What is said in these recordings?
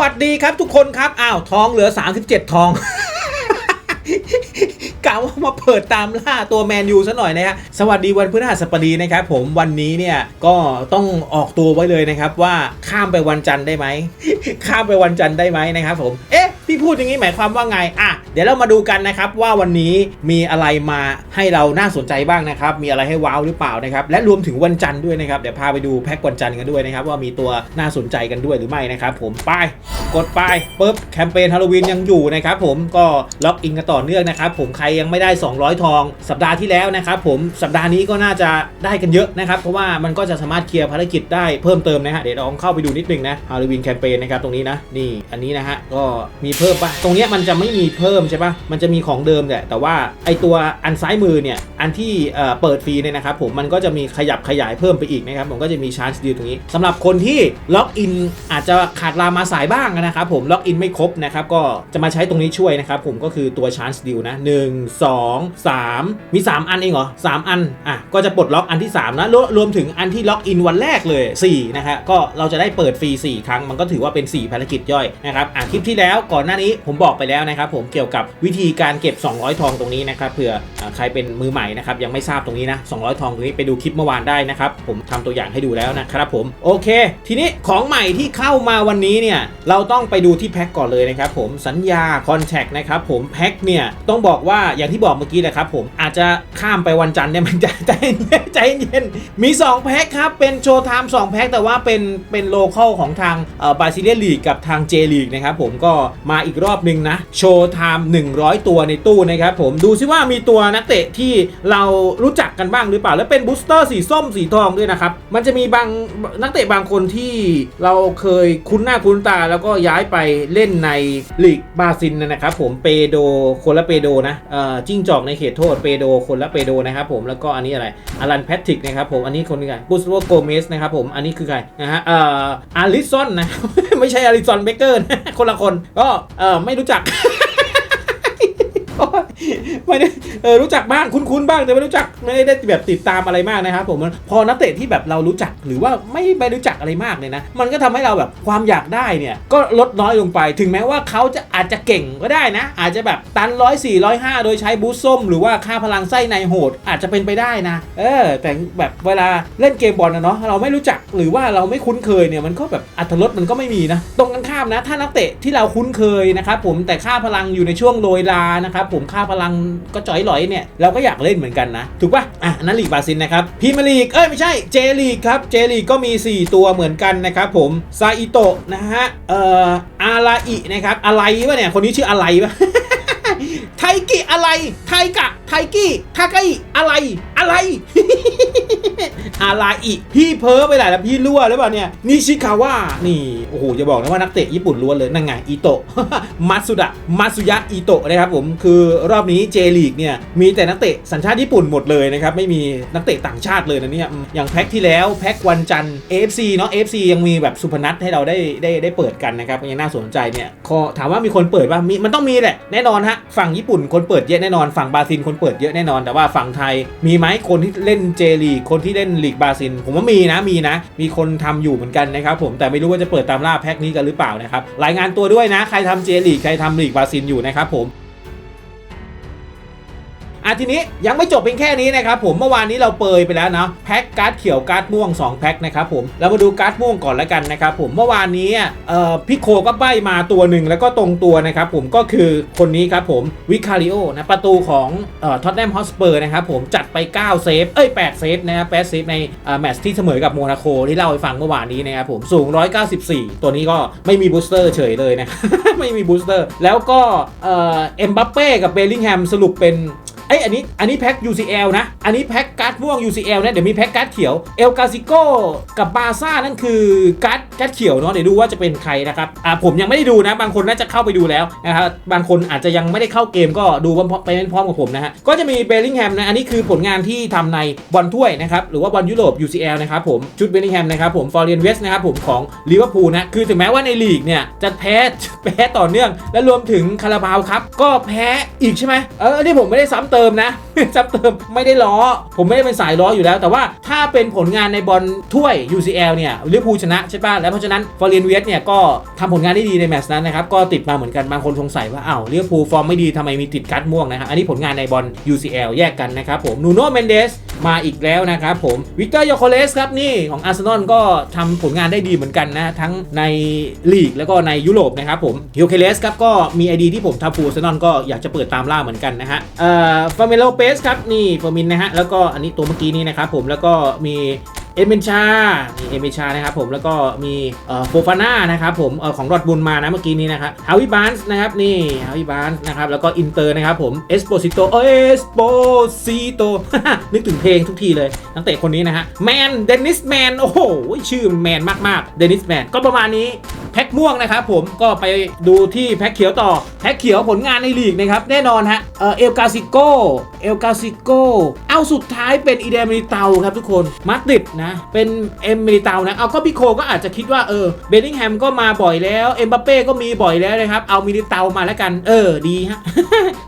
วัสดีครับทุกคนครับ อ้าวทองเหลือ 37 ทองกะว่ามาเปิดตามล่าตัวแมนยูซะหน่อยนะฮะสวัสดีวันพฤหัสบดีนะครับผมวันนี้เนี่ยก็ต้องออกตัวไว้เลยนะครับว่าข้ามไปวันจันทร์ได้ไหม ข้ามไปวันจันทร์ได้ไหมนะครับผม เอ๊ะ พี่พูดอย่างนี้หมายความว่าไงอะเดี๋ยวเรามาดูกันนะครับว่าวันนี้มีอะไรมาให้เราน่าสนใจบ้างนะครับ มีอะไรให้ว้าวหรือเปล่านะครับและรวมถึงวันจันทร์ด้วยนะครับเดี๋ยวพาไปดูแพ็กวันจันทร์กันด้วยนะครับว่ามีตัวน่าสนใจกันด้วยหรือไม่นะครับผมไปกดไปปุ๊บแคมเปญฮาโลวีนยังอยู่นะครับผมก็ล็อกอินกันต่อเนื่องนะครับผมใครยังไม่ได้ 200 ทอง สัปดาห์ที่แล้วนะครับผมสัปดาห์นี้ก็น่าจะได้กันเยอะนะครับเพราะว่ามันก็จะสามารถเคลียร์ภารกิจได้เพิ่มเติมนะฮะเดี๋ยวลองเข้าไปดูนิดนึงนะฮาโลวีนแคมเปญนะครับตรงนี้นะนี่อันนี้นะฮะก็มีเพิ่มปะตรงเนี้ยมันจะไม่มีเพิ่มใช่ปะมันจะมีของเดิมแหละแต่ว่าไอตัวอันซ้ายมือเนี่ยอันที่เอ่อเปิดฟรีเนี่ยนะครับผมมันก็จะมีขยับขยายเพิ่มไปอีกนะครับผมก็จะมีชาร์จดีตรงนี้สำหรับคนที่ล็อกอินอาจจะขาดลามาสายบ้างนะครับผมล็อกอินไม่ครบนะครับก็จะมาใช้ตรงนี้ช่วยนะครับผมก็คือตัวชาร์จดีลนะ1 2 3มี 3 อันเองเหรอ3อันอะก็จะปลดล็อกอันที่ 3 นะรวรวมถึงอันที่ล็อกอินวันแรกเลย4นะฮะก็เราจะได้เปิดฟรี 4 ครั้งมันก็ถือว่าเป็น 4 ภารกิจย่อยนะครับอะคลิปที่แล้วก่อนหน้านี้ผมบอกไปแล้วนะครับผมเกี่ยวกับวิธีการเก็บ 200 ทองตรงนี้นะครับเผื่อใครเป็นมือใหม่นะครับยังไม่ทราบตรงนี้นะ 200 ทองตรงนี้ไปดูคลิปเมื่อวานได้นะครับผมทำตัวอย่างให้ดูแล้วนะครับผมโอเค ทีนี้ของใหม่ที่เข้ามาวันนี้เนี่ยเราต้องไปดูที่แพ็คก่อนเลยนะครับผมสัญญาคอนแทคนะครับผมแพ็คเนี่ยต้องบอกว่าอย่างที่บอกเมื่อกี้แหละครับผมอาจจะข้ามไปวันจันทร์เนี่ยมันใจใจเย็นใจเย็นมี 2 แพ็คครับเป็นโชว์ไทม์2แพ็คแต่ว่าเป็นเป็นโลเคอลของทางบาซิเลียลีกกับทางเจลีกนะครับผมก็มาาอีกรอบหนึ่งนะ โชว์ไทม์100 ตัวในตู้นะครับผมดูซิว่ามีตัวนักเตะที่เรารู้จักกันบ้างหรือเปล่า แล้วเป็นบูสเตอร์สีส้มสีทองด้วยนะครับ มันจะมีบางนักเตะบางคนที่เราเคยคุ้นหน้าคุ้นตา แล้วก็ย้ายไปเล่นในลีกบราซิลนะครับผมเปโดคนละเปโดนะเอ่อจิ้งจอกในเขตโทษเปโดคนละเปโดนะครับผมแล้วก็อันนี้อะไรอารันแพทริกนะครับผมอันนี้คนนึงไงบุสโวโกเมสนะครับผมอันนี้คือใครนะฮะเอ่ออาริซอนนะไม่ใช่อาริซอนเบเกอร์นะคนละคนก็เออไม่รู้จัก ไม่ได้เออรู้จักบ้างคุ้นๆบ้างแต่ไม่รู้จักไม่ได้แบบติดตามอะไรมากนะครับผมพอนักเตะที่แบบเรารู้จักหรือว่าไม่ไปรู้จักอะไรมากเลยนะ มันก็ทำให้เราแบบความอยากได้เนี่ย ก็ลดน้อยลงไป ถึงแม้ว่าเขาจะอาจจะเก่งก็ได้นะ อาจจะแบบตันร้อยสี่ร้อยห้าโดยใช้บูสส้ม หรือว่าค่าพลังไส้ในโหด อาจจะเป็นไปได้นะ เออ แต่แบบเวลาเล่นเกมบอลนะเนาะเราไม่รู้จักหรือว่าเราไม่คุ้นเคยเนี่ยมันก็แบบอัตรสมันก็ไม่มีนะ ตรงกันข้ามนะ ถ้านักเตะที่เราคุ้นเคยนะครับผมแต่ค่าพลังอยู่ในช่วงโรยลานะครับผมค่าพลังก็จ่อยหลอยเนี่ยเราก็อยากเล่นเหมือนกันนะ ถูกปะอะอันนั้นลีกบราซินนะครับพีมาลีกเอ้ยไม่ใช่เจลีกครับเจลีกก็มี 4 ตัวเหมือนกันนะครับผมซาอิโตะนะฮะเอ่ออาราอินะครับอะไรวะเนี่ยคนนี้ชื่ออะไรวะไท กิอะไร ไทกะ ไทกิทากอิอะไร อะไรอะไรอีกพี่เพ้อไปหลายแล้วพี่รั่วหรือเปล่าเนี่ยนิชิคาวะนี่โอ้โหจะบอกนะว่านักเตะญี่ปุ่นล้วนเลยนั่นไงอิโตะมัตสุดะมัตสุยะอิโตะนะครับผมคือรอบนี้เจลีกเนี่ยมีแต่นักเตะสัญชาติญี่ปุ่นหมดเลยนะครับไม่มีนักเตะต่างชาติเลยนะเนี่ยอย่างแพ็คที่แล้วแพ็ควันจันทร์ AFC เนาะ AFC ยังมีแบบสุพนัทให้เราได้ได้ได้เปิดกันนะครับยังน่าสนใจเนี่ยขอถามว่ามีคนเปิดป่ะมีมันต้องมีแหละแน่นอนฮะฝั่งญี่ปุ่นคนเปิดเยอะแน่นอนฝั่งบราซิลคนเปิดเยอะแน่นอนแต่ว่าฝั่งไทย มีไหมคนที่เล่นเจลีคนที่เล่นลีกบราซิลผมว่ามีนะมีนะ มีคนทำอยู่เหมือนกันนะครับผมแต่ไม่รู้ว่าจะเปิดตามล่าแพ็กนี้กันหรือเปล่านะครับรายงานตัวด้วยนะ ใครทำเจลีใครทำลีกบราซิลอยู่นะครับผม อะทีนี้ยังไม่จบเพียงแค่นี้นะครับผมเมื่อวานนี้เราเปยไปแล้วนะแพ็คการ์ดเขียวการ์ดม่วง2แพ็คนะครับผมเรามาดูการ์ดม่วงก่อนแล้วกันนะครับผมเมื่อวานนี้เอ่อพี่โคก็ใบมาตัวหนึ่งแล้วก็ตรงตัวนะครับผมก็คือคนนี้ครับผมวิคาริโอนะประตูของเอ่อท็อตแนมฮอสเปอร์นะครับผมจัดไป 9 เซฟเอ้ย8เซฟนะครับ8เซฟในเอ่อแมตช์ที่เสมอกับโมนาโคที่เล่าให้ฟังเมื่อวานนี้นะครับผมสูง 194 ตัวนี้ก็ไม่มีบูสเตอร์เฉยเลยนะไม่มีบูสเตอร์แล้วก็เอ่อเอ็มบัปเป้กับเบลลิงแฮมสรุปเป็น เอ้ยอันนี้อันนี้แพ็ค UCL นะ อันนี้แพ็คการ์ดม่วง UCL นะเดี๋ยวมีแพ็คการ์ดเขียวเอลกาซิโกกับบาซ่านั่นคือการ์ดการ์ดเขียวเนาะเดี๋ยวดูว่าจะเป็นใครนะครับอ่าผมยังไม่ได้ดูนะ บางคนน่าจะเข้าไปดูแล้วนะครับบางคนอาจจะยังไม่ได้เข้าเกมก็ดูไปพร้อมกับผมนะฮะก็จะมีเบลลิงแฮมนะอันนี้คือผลงานที่ทำในบอลถ้วยนะครับหรือว่าบอลยุโรป UCL นะครับผมชุดเบลลิงแฮมนะครับผมฟอร์เรียนเวสนะครับผมของลิเวอร์พูลนะคือถึงแม้ว่าในลีกเนี่ยจะแพ้แพ้ต่อเนื่อง และรวมถึงคาราบาวครับก็แพ้อีกใช่ไหมเออนนี้ผมไม่ได้ซ้ำเติมนะ ซับเติมไม่ได้ล้อ ผมไม่ได้เป็นสายล้ออยู่แล้ว แต่ว่าถ้าเป็นผลงานในบอลถ้วย UCL เนี่ยลิเวอร์พูลชนะใช่ป่ะแล้วเพราะฉะนั้นฟอร์เรนเวสเนี่ยก็ทำผลงานได้ดีในแมตช์นั้นนะครับก็ติดมาเหมือนกันบางคนสงสัยว่าอ้าวลิเวอร์พูลฟอร์มไม่ดีทำไมมีติดกัดม่วงนะครับอันนี้ผลงานในบอล UCL แยกกันนะครับผมนูโน่เมนเดส มาอีกแล้วนะครับผมวิกเตอร์ยโคเลสครับนี่ของอาร์เซนอลก็ทำผลงานได้ดีเหมือนกันนะ ทั้งในลีกแล้วก็ในยุโรปนะครับผมยโคเลสครับก็มีไอดีที่ผมทำฟูอาร์เซนอลก็อยากจะเปิดตามล่าเหมือนกันนะฮะเอ่อฟาเมโลเปสครับนี่ฟอร์มินนะฮะแล้วก็อันนี้ตัวเมื่อกี้นี้นะครับผมแล้วก็มี เอเมนชามีเอเมนชานะครับผมแล้วก็มีโฟฟาน่านะครับผมอของรอดบุญมานะเมื่อกี้นี้นะครับฮาวิบานส์นะครับนี่ฮาวิบานส์นะครับแล้วก็อินเตอร์นะครับผมเอสโปซิโตเอสโปซิโตนึกถึงเพลงทุกทีเลยนักเตะคนนี้นะฮะแมนเดนิสแมนโอ้โหชื่อแมนมากๆเดนิสแมนก็ประมาณนี้ แพ็คม่วงนะครับผมก็ไปดูที่แพ็คเขียวต่อแพ็คเขียวผลงานในลีกนะครับแน่นอนฮะเอลกาซิโกเอลกาซิโกเอาสุดท้ายเป็นอีเดมิเตาครับทุกคนมาดริดนะเป็นเอมมิเตานะเอาก็พี่โคก็อาจจะคิดว่าเออเบลลิงแฮมก็มาบ่อยแล้วเอ็มบัปเป้ก็มีบ่อยแล้วนะครับเอามิลิเตามาแล้วกันเออดีฮะ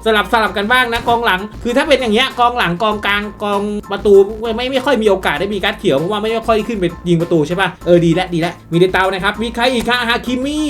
สลับสลับกันบ้างนะกองหลัง คือถ้าเป็นอย่างเงี้ยกองหลังกองกลางกองประตูไม่ไม่ค่อยมีโอกาสได้มีการดเขียวเพราะว่าไม่ค่อยขึ้นไปยิงประตูใช่ป่ะเออดีแล้วดีแล้วมีลิเตานะครับมีใครอีกคะฮาคิมี่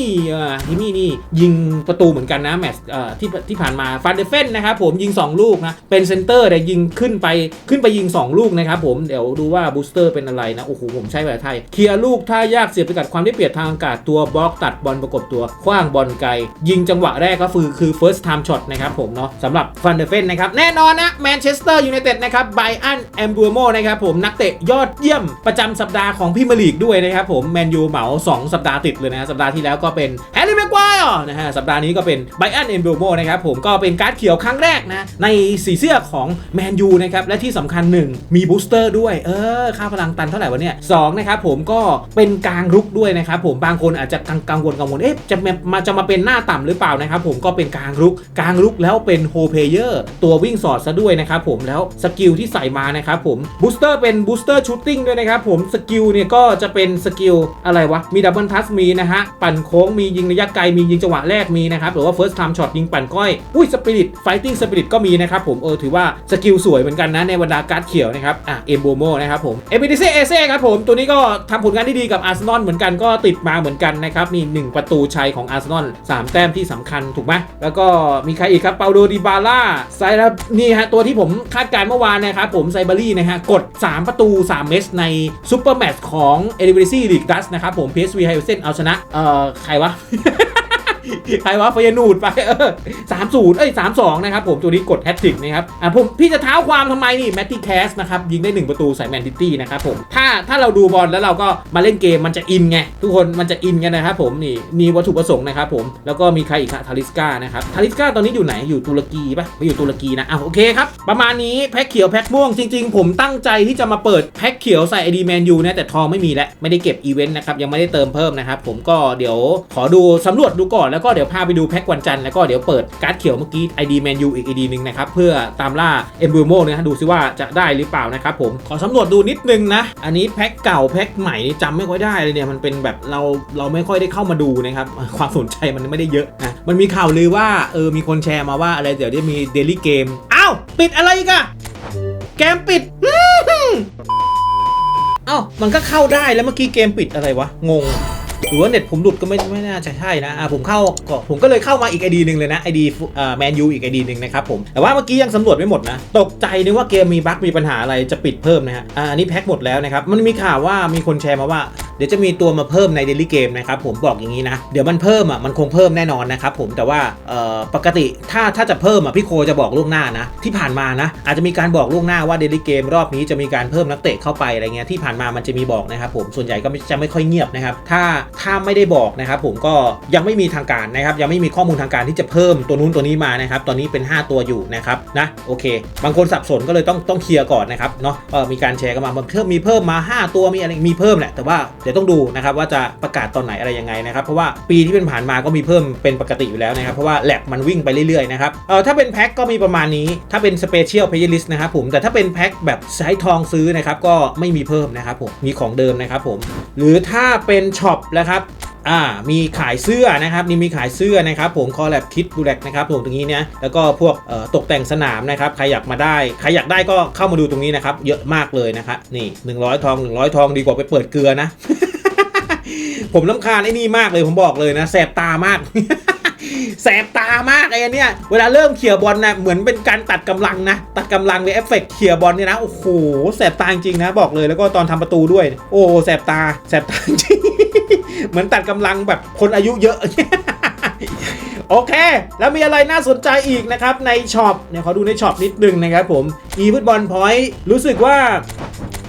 คิมี่นี่ยิงประตูเหมือนกันนะแมตช์ที่ที่ผ่านมาฟันเดเฟนนะครับผมยิง 2 ลูกนะ เป็นเซนเตอร์แต่ยิงขึ้นไปขึ้นไปยิง 2 ลูกนะครับผมเดี๋ยวดูว่าบูสเตอร์เป็นอะไรนะ โอ้โห ผมใช้ภาษาไทย เคลียร์ลูกท่ายากเสียบไปกัดความได้เปรียบทางอากาศตัวบล็อกตัดบอลประกบตัวคว้างบอลไกล ยิงจังหวะแรกก็คือคือ first time shot นะครับผมเนาะสำหรับฟันเดเฟนนะครับแน่นอนนะแมนเชสเตอร์ยูไนเต็ดนะครับไบอันแอมบูโมนะครับผมนักเตะยอดเยี่ยมประจำสัปดาห์ของพรีเมียร์ลีกด้วยนะครับผมแมนยูเหมา 2 สัปดาห์ติดเลยนะสัปดาห์ที่แล้วก็เป็นแฮร์รี่แม็กควายนะฮะสัปดาห์นี้ก็เป็นไบอันแอมบูโมนะครับผมก็เป็นการ์ดเขียวครั้งแรกนะในสีเสื้อของแมนยูนะครับและที่สำคัญหนึ่งมีบูสเตอร์ด้วยเออค่าพลังตันเท่าไหร่วะเนี่ยสองนะครับผมก็เป็นกลางรุกด้วยนะครับผมบางคนอาจจะกังวลกังวลเอ๊ะจะมาจะมาเป็นหน้าต่ำหรือเปล่านะครับผมก็เป็นกลางรุกกลางรุกแล้วเป็นโฮเพเยอร์ตัววิ่งสอดซะด้วยนะครับผมแล้วสกิลที่ใส่มานะครับผมบูสเตอร์เป็นบูสเตอร์ชูตติ้งด้วยนะครับผมสกิลเนี่ยก็จะเป็นสกิลอะไรวะมีดับเบิลทัสมีนะฮะปั่นโค้งมียิงระยะไกลมียิงจังหวะแรกมีนะครับหรือว่า first time shot ยิงปั่นก้อยอุ้ยสปิริตไฟติ้งสปิริตก็มีนะครับผมเออถือว่าสกิลสวยเหมือนกันนะในบรรดาการ์ดเขียวนะครับอะเอมโบโมนะครับผมเอมิดิเซเอเซ่ครับผมตัวนี้ก็ทำผลงานที่ดีกับอาร์เซนอลเหมือนกันก็ติดมาเหมือนกันนะครับนี่หนึ่งประตูชัยของอาร์เซนอลสามแต้มที่สำคัญถูกไหมแล้วก็มีใครอีกครับเปาโดดิบาล่าไซรับนี่ฮะตัวที่ผมคาดการเมื่อวานนะครับผมไซบารี่นะฮะกด 3 ประตู 3 เมตช์ในซูเปอร์แมตช์ของเอลิเวอรี่ลีกดัสนะครับผม PSV ไฮเซนเอาชนะเอ่อ ใครวะ ใครวะเฟยนูดไปเออสามศูนย์เอ้ยสามสองนะครับผมตัวนี้กดแฮตทริกนะครับอะผมพี่จะเท้าความทำไมนี่แมตตี้แคสนะครับยิงได้ 1 ประตูใส่แมนซิตี้นะครับผมถ้าถ้าเราดูบอลแล้วเราก็มาเล่นเกมมันจะอินไง ทุกคนมันจะอินกันนะครับผมนี่มีวัตถุประสงค์นะครับผมแล้วก็มีใครอีกครับทาริสกานะครับทาริสกาตอนนี้อยู่ไหนอยู่ตุรกีปะไม่อยู่ตุรกีนะอะโอเคครับประมาณนี้แพ็คเขียวแพ็คม่วงจริง ๆ ผมตั้งใจที่จะมาเปิดแพ็คเขียวใส่ไอดีแมนยูนะแต่ทองไม่มีแล้วไม่ได้เก็บอีเวนต์นะครับยังไม่ได้เติมเพิ่มนะครับผมก็เดี๋ยวขอดูสำรวจดูก่อนแล้วก็เดี๋ยวพาไปดูแพ็ควันจันทร์แล้วก็เดี๋ยวเปิดการ์ดเขียวเมื่อกี้ ID Man U อีก ID หนึ่งนะครับเพื่อตามล่าเอ็มบูโมนะฮะดูซิว่าจะได้หรือเปล่านะครับผมขอสำรวจดูนิดนึงนะ อันนี้แพ็คเก่าแพ็คใหม่นี่จำไม่ค่อยได้เลยเนี่ยมันเป็นแบบเราเราไม่ค่อยได้เข้ามาดูนะครับความสนใจมันไม่ได้เยอะนะมันมีข่าวลือว่าเออมีคนแชร์มาว่าอะไรเดี๋ยวได้มีเดลี่เกมอ้าวปิดอะไรกอะเกมปิดเอ้ามันก็เข้าได้แล้วเมื่อกี้เกมปิดอะไรวะงง หรือว่าเน็ตผมหลุดก็ไม่ไม่น่าจะใช่นะอ่าผมเข้าก็ผมก็เลยเข้ามาอีกไอดีหนึ่งเลยนะไอดีเอ่อแมนยูอีกไอดีหนึ่งนะครับผมแต่ว่าเมื่อกี้ยังสำรวจไม่หมดนะ ตกใจนึกว่าเกมมีบั๊กมีปัญหาอะไรจะปิดเพิ่มนะฮะอ่าอันนี้แพ็คหมดแล้วนะครับมันมีข่าวว่ามีคนแชร์มาว่า เดี๋ยวจะมีตัวมาเพิ่มในเดลี่เกมนะครับผมบอกอย่างนี้นะ เดี๋ยวมันเพิ่มอะมันคงเพิ่มแน่นอนนะครับผมแต่ว่าปกติถ้าถ้าจะเพิ่มอะพี่โคจะบอกล่วงหน้านะ ที่ผ่านมานะอาจจะมีการบอกล่วงหน้าว่าเดลี่เกมรอบนี้จะมีการเพิ่มนักเตะเข้าไปอะไรเงี้ยที่ผ่านมามันจะมีบอกนะครับผมส่วนใหญ่ก็จะไม่ค่อยเงียบนะครับถ้าถ้าไม่ได้บอกนะครับผมก็ยังไม่มีทางการนะครับยังไม่มีข้อมูลทางการที่จะเพิ่มตัวนู้นตัวนี้มานะครับตอนนี้เป็น 5 ตัวอยู่นะครับนะโอเค บางคนสับสนก็เลยต้องต้องเคลียร์ก่อนนะครับเนาะมีการแชร์กันมาเพิ่มมีเพิ่มมา 5 ตัวมีอะไรมีเพิ่มแหละแต่ว่าดี๋ยวต้องดูนะครับว่าจะประกาศตอนไหนอะไรยังไงนะครับเพราะว่าปีที่เป็นผ่านมาก็มีเพิ่มเป็นปกติอยู่แล้วนะครับเพราะว่าแลบมันวิ่งไปเรื่อยๆนะครับเออถ้าเป็นแพ็คก็มีประมาณนี้ ถ้าเป็นสเปเชียลเพย์ลิสต์นะครับผมแต่ถ้าเป็นแพ็คแบบใช้ทองซื้อนะครับก็ไม่มีเพิ่มนะครับผมมีของเดิมนะครับผมหรือถ้าเป็นช็อปนะครับ อ่ามีขายเสื้อนะครับนี่มีขายเสื้อนะครับผมคอลแลบคิดบูแลกนะครับผมตรงนี้เนี่ยแล้วก็พวกตกแต่งสนามนะครับใครอยากมาได้ใครอยากได้ก็เข้ามาดูตรงนี้นะครับเยอะมากเลยนะครับนี่100 ทอง 100 ทองดีกว่าไปเปิดเกลือนะ ผมลำคาญไอ้นี่มากเลยผมบอกเลยนะแสบตามากแสบตามากไอ้อันเนี้ยเวลาเริ่มเขี่ยบอลนะเหมือนเป็นการตัดกำลังนะ ตัดกำลังในเอฟเฟกต์เขี่ยบอลเนี่ยนะโอ้โหแสบตาจริงนะบอกเลยแล้วก็ตอนทำประตูด้วย โอ้แสบตาแสบตาจริง เหมือนตัดกำลังแบบคนอายุเยอะโอเค แล้วมีอะไรน่าสนใจอีกนะครับในช็อปเนี่ยขอดูในช็อปนิดนึงนะครับผม e ฟุตบอลพอยต์รู้สึกว่า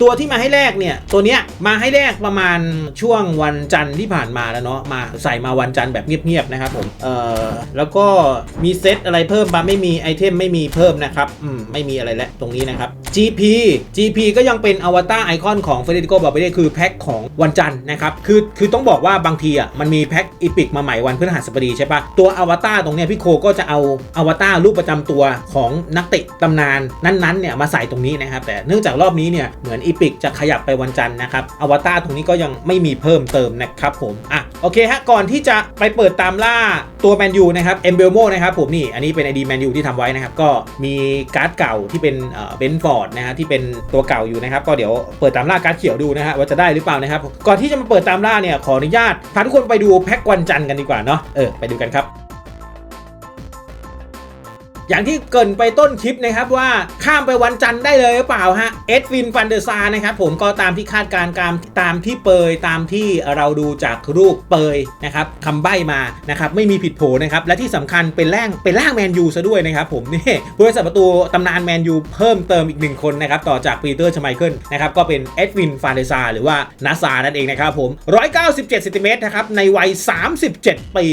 ตัวที่มาให้แรกเนี่ย ตัวเนี้ยมาให้แรกประมาณช่วงวันจันทร์ที่ผ่านมาแล้วเนาะมาใส่มาวันจันทร์แบบเงียบๆนะครับผมเอ่อแล้วก็มีเซตอะไรเพิ่มปะไม่มีไอเทมไม่มีเพิ่มนะครับอืมไม่มีอะไรแล้วตรงนี้นะครับ GP GP ก็ยังเป็นอวตารไอคอนของ Federico b a r b e r e คือแพ็คของวันจันทร์นะครับคือคือต้องบอกว่าบางทีอะมันมีแพ็คอีพิกมาใหม่วันพฤหัสบดีใช่ปะตัวอวตารตรงเนี้ยพี่โคก็จะเอาอวตารรูปประจำตัวของนักเตะตำนานนั้นๆเนี่ยมาใส่ตรงนี้นะครับแต่เนื่องจากรอบนี้เนี่ยเหมือนอีพิกจะขยับไปวันจันทร์นะครับอวตารตรงนี้ก็ยังไม่มีเพิ่มเติมนะครับผมอะโอเคฮะก่อนที่จะไปเปิดตามล่าตัวแมนยูนะครับเอ็มเบลโมนะครับผมนี่อันนี้เป็น ID แมนยูที่ทำไว้นะครับก็มีการ์ดเก่าที่เป็นเบนฟอร์ดนะฮะที่เป็นตัวเก่าอยู่นะครับก็เดี๋ยวเปิดตามล่าการ์ดเขียวดูนะฮะว่าจะได้หรือเปล่านะครับก่อนที่จะมาเปิดตามล่าเนี่ยขออนุญาตพาทุกคนไปดูแพ็กวันจันทร์กันดีกว่าเนาะเออไปดูกันครับ อย่างที่เกินไปต้นคลิปนะครับว่าข้ามไปวันจันทร์ได้เลยหรือเปล่าฮะเอ็ดวินฟันเดอร์ซานะครับผมก็ตามที่คาดการณ์ตามตามที่เปยตามที่เราดูจากรูปเปยนะครับคำใบ้มานะครับไม่มีผิดโผนะครับและที่สำคัญเป็นแร่งเป็นร่างแมนยูซะด้วยนะครับผมนี่ผู้รักษาประตูตำนานแมนยูเพิ่มเติมอีกหนึ่งคนนะครับต่อจากปีเตอร์ชไมเคิลนะครับก็เป็นเอ็ดวินฟันเดอร์ซาหรือว่านาซานั่นเองนะครับผม 197เซนติเมตรนะครับในวัย 37 ปี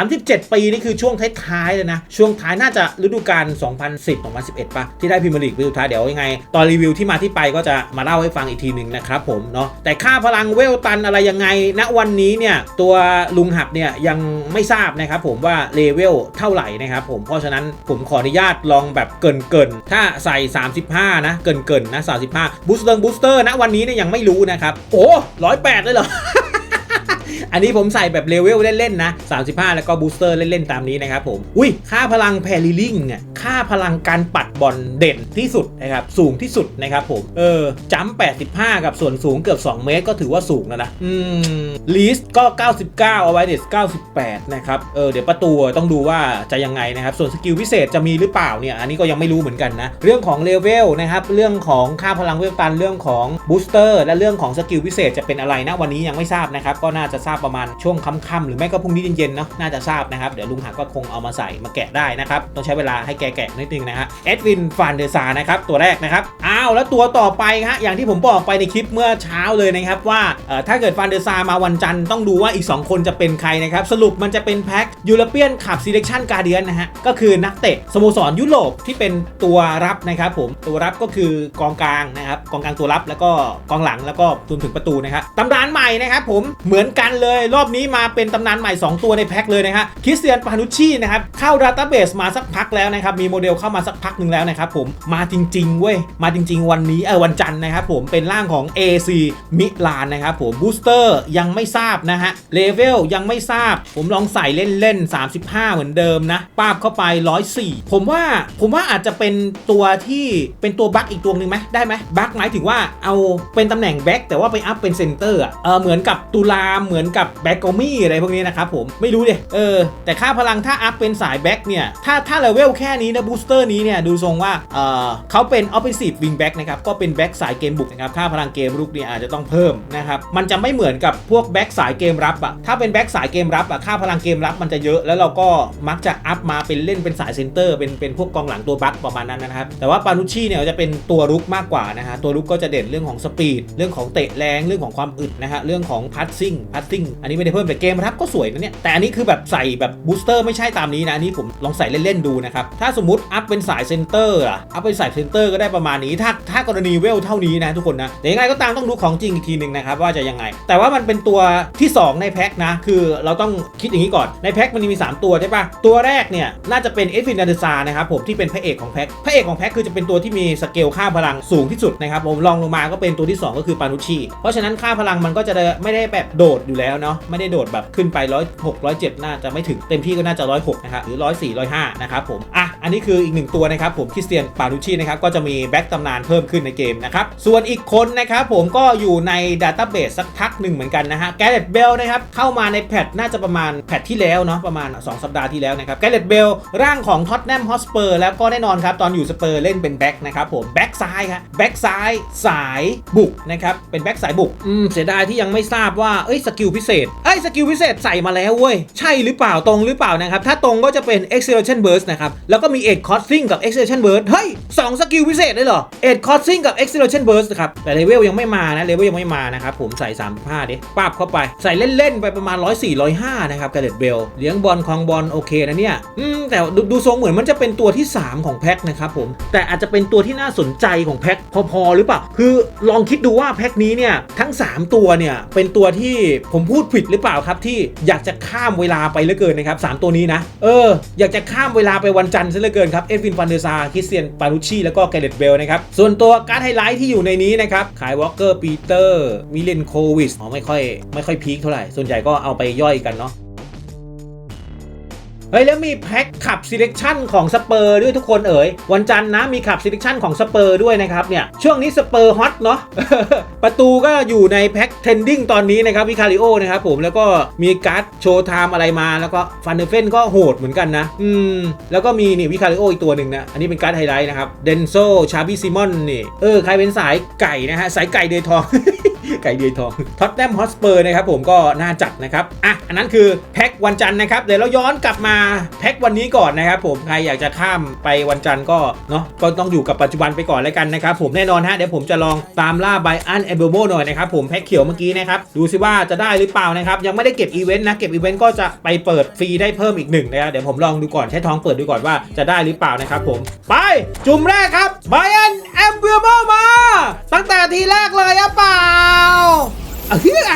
37 ปีนี่คือช่วงท้ายๆเลยนะ ช่วงท้ายน่าจะฤดูกาล 2010 2011ป่ะ ที่ได้พรีเมียร์ลีกฤดูสุดท้ายเดี๋ยวยังไง ตอนรีวิวที่มาที่ไปก็จะมาเล่าให้ฟังอีกทีหนึ่งนะครับผมเนาะแต่ค่าพลังเวลตันอะไรยังไงณวันนี้เนี่ยตัวลุงหับเนี่ยยังไม่ทราบนะครับผมว่าเลเวลเท่าไหร่นะครับผมเพราะฉะนั้นผมขออนุญาตลองแบบเกินเกินๆถ้าใส่ 35 นะเกินเกินๆนะ35บูสเตอร์บูสเตอร์ณวันนี้เนี่ยยังไม่รู้นะครับโอ้ร้อยแปดเลยเหรอ อันนี้ผมใส่แบบเลเวลเล่นๆนะ 35 แล้วก็บูสเตอร์เล่นๆตามนี้นะครับผม อุ้ย ค่าพลังแพริลิงเนี่ยค่าพลังการปัดบอลเด่นที่สุดนะครับ สูงที่สุดนะครับผม เออจัมป์85 กับส่วนสูงเกือบ 2 เมตรก็ถือว่าสูงแล้วนะ อืมลีสก็ 99เอาไว้เดส98 นะครับ เออ เดี๋ยวประตูต้องดูว่าจะยังไงนะครับ ส่วนสกิลพิเศษจะมีหรือเปล่าเนี่ย อันนี้ก็ยังไม่รู้เหมือนกันนะ เรื่องของเลเวลนะครับ เรื่องของค่าพลังเวลตัน เรื่องของบูสเตอร์ และเรื่องของสกิลพิเศษจะเป็นอะไรนะ วันนี้ยังไม่ทราบนะครับ ก็น่าจะทราบประมาณช่วงค่ำๆหรือไม่ก็พรุ่งนี้เย็นๆเนาะน่าจะทราบนะครับ เดี๋ยวลุงหักก็คงเอามาใส่มาแกะได้นะครับต้องใช้เวลาให้แกะแกะนิดนึงนะฮะเอ็ดวินฟานเดอร์ซานะครับตัวแรกนะครับอ้าวแล้วตัวต่อไปฮะอย่างที่ผมบอกไปในคลิปเมื่อเช้าเลยนะครับว่าถ้าเกิดฟานเดอร์ซามาวันจันทร์ต้องดูว่าอีก 2 คนจะเป็นใครนะครับสรุปมันจะเป็นแพ็คยูโรเปียนขับซีเลคชั่นการเดียนนะฮะก็คือนักเตะสโมสรยุโรปที่เป็นตัวรับนะครับผมตัวรับก็คือกองกลางนะครับกองกลางตัวรับแล้วก็กองหลังแล้วก็รวมถึงประตูนะครับตำนานใหม่นะครับผมเหมือนกันเลยรอบนี้มาเป็นตำนานใหม่ 2 ตัวในแพ็คเลยนะฮะคริสเตียนปานุชชีนะครับเข้าดัตต้าเบสมาสักพักแล้วนะครับมีโมเดลเข้ามาสักพักหนึ่งแล้วนะครับผมมาจริงๆเว้ยมาจริง ๆ วันนี้เออวันจันทร์นะครับผมเป็นร่างของ AC มิลานนะครับผมบูสเตอร์ยังไม่ทราบนะฮะเลเวลยังไม่ทราบ ผมลองใส่เล่นๆ35 เหมือนเดิมนะป้าบเข้าไป 104 ผมว่าผมว่าอาจจะเป็นตัวที่เป็นตัวบั๊กอีกตัวหนึ่งไหมได้ไหมบั๊กหมายถึงว่าเอาเป็นตำแหน่งแบ็กแต่ว่าไปอัพเป็นเซนเตอร์อะเออเหมือนกับตุลาเหมือนกับแบ็กโกมี่อะไรพวกนี้นะครับผมไม่รู้เลยเออ แต่ค่าพลังถ้าอัพเป็นสายแบ็กเนี่ย ถ้าถ้าเลเวลแค่นี้นะบูสเตอร์นี้เนี่ย ดูทรงว่าเออเขาเป็น offensive wing back นะครับ ก็เป็นแบ็กสายเกมบุกนะครับค่าพลังเกมรุกเนี่ยอาจจะต้องเพิ่มนะครับ มันจะไม่เหมือนกับพวกแบ็กสายเกมรับอะถ้าเป็นแบ็กสายเกมรับอะค่าพลังเกมรับมันจะเยอะแล้วเราก็มักจะอัพมาเป็นเล่นเป็นสายเซนเตอร์เป็นเป็นพวกกองหลังตัวบัคประมาณนั้นนะครับแต่ว่าปานุชชีเนี่ยจะเป็นตัวรุกมากกว่านะฮะตัวรุกก็จะเด่นเรื่องของสปีดเรื่องของเตะแรงเรื่องของความอึดนะฮะเรื่องของพัดซิ่งพัดซิ่งอันนี้ไม่ได้เพิ่มแต่เกมรับก็สวยนะเนี่ยแต่อันนี้คือแบบใส่แบบบูสเตอร์ไม่ใช่ตามนี้นะอันนี้ผมลองใส่เล่นๆดูนะครับถ้าสมมติอัพเป็นสายเซนเตอร์อะอัพเป็นสายเซนเตอร์ก็ได้ประมาณนี้ถ้าถ้ากรณีเวลเท่านี้นะทุกคนนะแต่ยังไงก็ตามต้องดูของจริงอีกทีหนึ่งนะครับว่าจะยังไง แต่ว่ามันเป็นตัวที่ 2 ในแพ็คนะคือเราต้องคิดอย่างนี้ก่อนในแพ็คมันมี 3 ตัวใช่ปะตัวแรกเนี่ยน่าจะเป็นเอฟฟินดันเดซานะครับผมที่เป็นพระเอกของแพ็คพระเอกของแพ็คคือจะเป็นตัวที่มีสเกลค่าพลังสูงที่สุดนะครับผมลองลงมาก็เป็นตัวที่ 2 ก็คือปานุชีเพราะฉะนั้นค่าพลังมันก็จะไม่ได้แบบโดดอยู่แล้วเนาะไม่ได้โดดแบบขึ้นไปร้อยหกร้อยเจ็ดน่าจะไม่ถึงเต็มที่ก็น่าจะร้อยหกนะครับหรือร้อยสี่ร้อยห้านะครับผมอะอันนี้คืออีกหนึ่งตัวนะครับผมคริสเตียนปารุชีนะครับก็จะมีแบ็กตำนานเพิ่มขึ้นในเกมนะครับส่วนอีกคนนะครับผมก็อยู่ในดัตต้าเบสสักพักหนึ่งเหมือนกันนะฮะแกเรตเบลนะครับเข้ามาในแพทน่าจะประมาณแพทที่แล้วเนาะประมาณ 2 สัปดาห์ที่แล้วนะครับแกเรตเบลร่างของท็อตแนมฮอสเปอร์แล้วก็แน่นอนครับตอนอยู่สเปอร์เล่นเป็นแบ็กนะครับผมแบ็กซ้ายครับแบ็กซ้ายสายบุกนะครับเป็นแบ็กสายบุกอืมเสียดายที่ยังไม่ทราบว่าเอ้ยสกิลพิเศษเอ้สกิลพิเศษใส่มาแล้วเว้ย ใช่หรือเปล่าตรงหรือเปล่านะครับ ถ้าตรงก็จะเป็น acceleration burst นะครับ แล้วก็มี edge crossing กับ acceleration burst เฮ้ยสองสกิลพิเศษเลยเหรอ edge crossing กับ acceleration burst นะครับแต่เลเวลยังไม่มานะเลเวลยังไม่มานะครับผมใส่ 35ดิปาบเข้าไปใส่เล่นๆไปประมาณ 104 105นะครับกาเลตเบลเลี้ยงบอลคลองบอลโอเคนะเนี่ยอืมแต่ดูดูทรงเหมือนมันจะเป็นตัวที่ 3 ของแพ็คนะครับผมแต่อาจจะเป็นตัวที่น่าสนใจของแพ็คพอๆหรือเปล่าคือลองคิดดูว่าแพ็คนี้เนี่ยทั้ง 3 ตัวเนี่ยเป็นตัวที่ผมพูดผิดหรือเปล่าครับที่อยากจะข้ามเวลาไปเหลือเกินนะครับสามตัวนี้นะ เออ อยากจะข้ามเวลาไปวันจันทร์ซะเหลือเกินครับ เอ็ดวินฟันเดอร์ซาคริสเตียนปารุชีแล้วก็แกเรตเบลนะครับ ส่วนตัวการ์ดไฮไลท์ที่อยู่ในนี้นะครับขายวอลเกอร์ปีเตอร์มิเลนโควิสอ๋อไม่ค่อยไม่ค่อยพีคเท่าไหร่ส่วนใหญ่ก็เอาไปย่อยกันเนาะ เฮ้ยแล้วมีแพ็คขับ selection ของสเปอร์ด้วยทุกคนเอ๋ยวันจันทร์นะมีขับ selection ของสเปอร์ด้วยนะครับเนี่ยช่วงนี้สเปอร์ฮอตเนาะประตูก็อยู่ในแพ็ค trending ตอนนี้นะครับวิคาริโอนะครับผมแล้วก็มีการ์ดโชว์ไทม์อะไรมาแล้วก็ฟันเดอร์เฟนก็โหดเหมือนกันนะอืมแล้วก็มีนี่วิคาริโออีกตัวหนึ่งนะอันนี้เป็นการ์ดไฮไลท์นะครับเดนโซชาบิซิมอนนี่เออใครเป็นสายไก่นะฮะสายไก่เดยทอง ไก่เดือยทองท็อตแนมฮอสเปอร์นะครับผมก็น่าจัดนะครับอะอันนั้นคือแพ็ควันจันทร์นะครับเดี๋ยวเราย้อนกลับมาแพ็ควันนี้ก่อนนะครับผมใครอยากจะข้ามไปวันจันทร์ก็เนาะก็ต้องอยู่กับปัจจุบันไปก่อนแล้วกันนะครับผมแน่นอนฮะเดี๋ยวผมจะลองตามล่าไบอันเอเบโบหน่อยนะครับผมแพ็คเขียวเมื่อกี้นะครับดูซิว่าจะได้หรือเปล่านะครับยังไม่ได้เก็บอีเวนต์นะเก็บอีเวนต์ก็จะไปเปิดฟรีได้เพิ่มอีกหนึ่งนะครับเดี๋ยวผมลองดูก่อนใช้ท้องเปิดดูก่อนว่าจะได้หรือเปล่านะครับผมไปจุ่มแรกครับไบอันเอเบโบมา ตั้งแต่ทีแรกเลยอะเปล่าเฮือ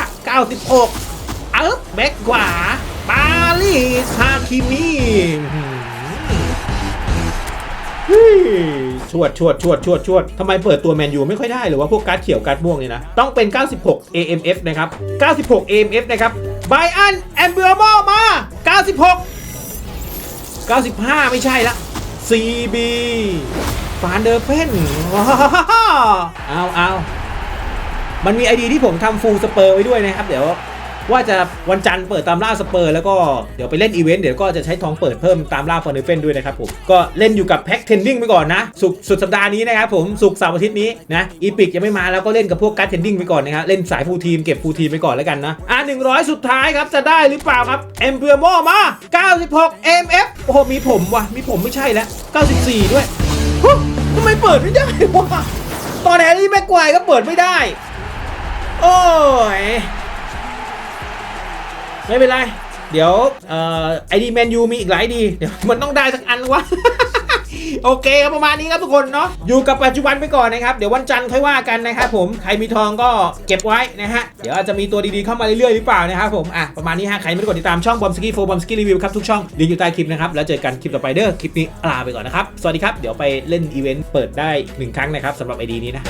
96เอ๊บแบ็กขวาปาลีสฮาคิมิเฮ้ยชวดชวดชวดชวดชวดทำไมเปิดตัวแมนยูไม่ค่อยได้หรือว่าพวกการ์ดเขียวการ์ดม่วงเนี่ยนะ ต้องเป็น 96 AMF นะครับ 96 AMF นะครับไบอันแอมเบอร์มอมา 96 95 ไม่ใช่ละ CB ฟานเดอร์เพนว้าวเอาเอา มันมีไอดีที่ผมทำฟูลสเปอร์ไว้ด้วยนะครับ เดี๋ยวว่าจะวันจันทร์เปิดตามล่าสเปอร์ แล้วก็เดี๋ยวไปเล่นอีเวนต์เดี๋ยวก็จะใช้ทองเปิดเพิ่มตามล่าฟอนเดเฟนด้วยนะครับผมก็เล่นอยู่กับแพ็คเทนดิ้งไปก่อนนะ สุกสุดสัปดาห์นี้นะครับผมสุกเสาร์อาทิตย์นี้นะอีพิกยังไม่มาแล้วก็เล่นกับพวกการ์ดเทนดิ้งไปก่อนนะครับเล่นสายฟูลทีมเก็บฟูลทีมไปก่อนแล้วกันนะอะ100สุดท้ายครับจะได้หรือเปล่าครับเอ็มเบอร์โมมา96 MF โอ้โหมีผมว่ะมีผมไม่ใช่แล้ว94 ด้วยทำไมเปิดไม่ได้วะตอนแฮร์รี่แม็กควายก็เปิดไม่ได้ โอ้ย ไม่เป็นไร เดี๋ยวอไอดีแมนยูมีอีกหลายดี เดี๋ยวมันต้องได้สักอันวะโอเคครับประมาณนี้ครับทุกคนเนาะอยู่กับปัจจุบันไปก่อนนะครับ เดี๋ยววันจันทร์ค่อยว่ากันนะครับผมใครมีทองก็เก็บไว้นะฮะ เดี๋ยวอาจจะมีตัวดีๆเข้ามาเรื่อยๆหรือเปล่านะครับผมอะประมาณนี้ฮะใครไม่ได้กดติดตามช่องบอมสกี้โฟบอมสกี้รีวิวครับทุกช่องลิงก์อยู่ใต้คลิปนะครับแล้วเจอกันคลิปต่อไปเด้อคลิปนี้ลาไปก่อนนะครับสวัสดีครับเดี๋ยวไปเล่นอีเวนต์เปิดได้หนึ่งครั้งนะครับสำหรับไอดีนี้นะ